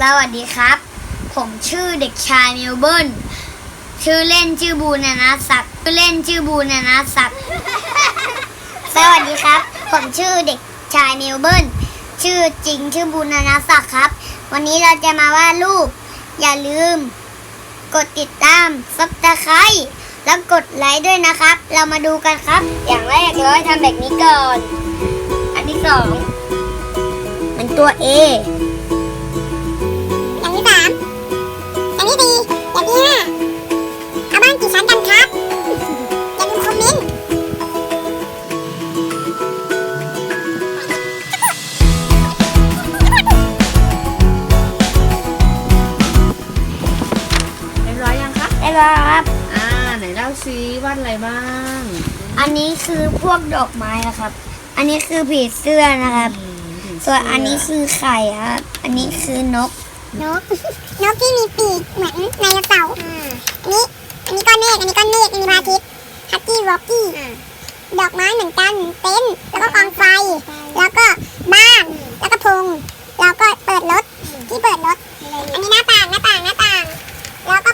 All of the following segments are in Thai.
สวัสดีครับ ผมชื่อเด็กชายเมลเบิร์นชื่อเล่นชื่อบูนานาศักดิ์ชื่อเล่นชื่อบูนานาศักดิ์สวัสดีครับ ผมชื่อเด็กชายเมลเบิร์นชื่อจริงชื่อบูนานาศักดิ์ครับ วันนี้เราจะมาวาดรูป อย่าลืม กดติดตามซับสไครต์แล้วกดไลค์ด้วยนะครับ เรามาดูกันครับ อย่างแรกเราทำแบบนี้ก่อน อันที่สองเป็นตัว A ได้แล้วครับ อ่าไหนเล่าซิวาดอะไรบ้าง อันนี้คือพวกดอกไม้นะครับ อันนี้คือผีเสื้อนะครับอืมผีเสื้ส่วนอันนี้คือไข่ครับ อันนี้คือนก นก นกที่มีปีกเหมือนไดโนเสาร์อันนี้ อันนี้ก้อนเมฆ อันนี้ก้อนเมฆ อันนี้พระอาทิตย์ฮัตตี้ร็อกกี้ ดอกไม้เหมือนกัน เต็นท์แล้วก็กองไฟ แล้วก็บ้าน แล้วก็พงแล้วก็เปิดรถ ที่เปิดรถ อันนี้หน้าต่าง หน้าต่าง หน้าต่าง แล้วก็ปล่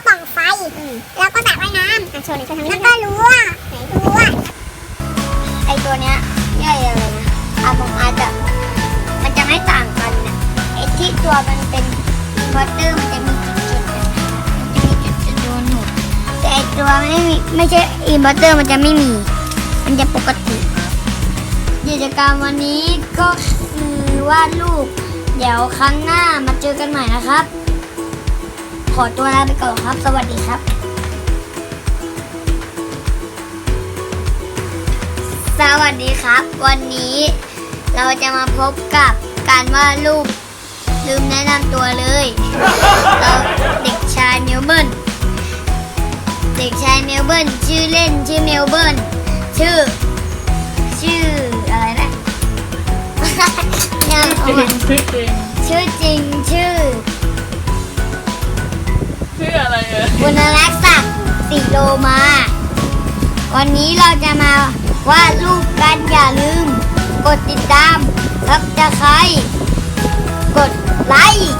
องไฟ แล้วก็สระว่ายน้ำโชว์หน่อยโชว์ทางนี้แล้วก็รั้วรั้วไอตัวเนี้ยใหญ่อะไรนะอาผมอาจจะมันจะไม่ต่างกันนะไอที่ตัวมันเป็นอินเวอเตอร์มันจะมีจุดๆนะมันจะมีจุดๆโดนหนูแต่ไอตัวไม่มีไม่ใช่อินเวอร์เตอร์มันจะไม่มี มันจะปกติกิจกรรมวันนี้ก็คือวาดรูปเดี๋ยวครั้งหน้ามาเจอกันใหม่นะครับ ขอตัวลาไปก่อนครับ สวัสดีครับ สวัสดีครับ วันนี้เราจะมาพบกับการวาดรูปลืมแนะนำตัวเลยเราเด็กชายเมลเบิร์นเด็กชายเมลเบิร์นชื่อเล่นชื่อเมลเบิร์นชื่อ ชื่ออะไรนะนามจริอ่องนชื่อจริงชื่อ บุญรักษักสีโลมา วันนี้เราจะมาวาดรูปกันอย่าลืม กดติดตามรับจะใครกดไลค์